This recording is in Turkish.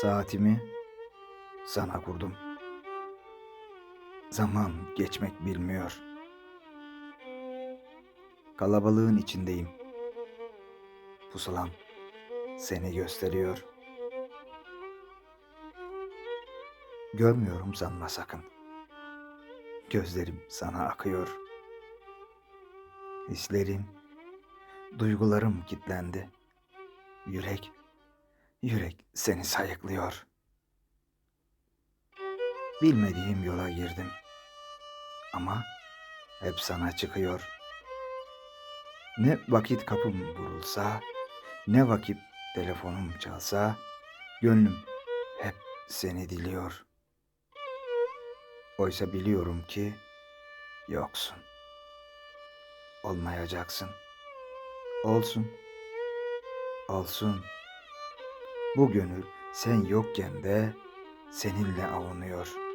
Saatimi sana kurdum. Zaman geçmek bilmiyor. Kalabalığın içindeyim. Pusulam seni gösteriyor. Görmüyorum sanma sakın. Gözlerim sana akıyor. Hislerim, duygularım kilitlendi. Yürek, yürek seni sayıklıyor. Bilmediğim yola girdim. Ama hep sana çıkıyor. Ne vakit kapım vurulsa, ne vakit telefonum çalsa, gönlüm hep seni diliyor. Oysa biliyorum ki yoksun. Olmayacaksın. Olsun. Olsun. Bu gönül sen yokken de seninle avunuyor.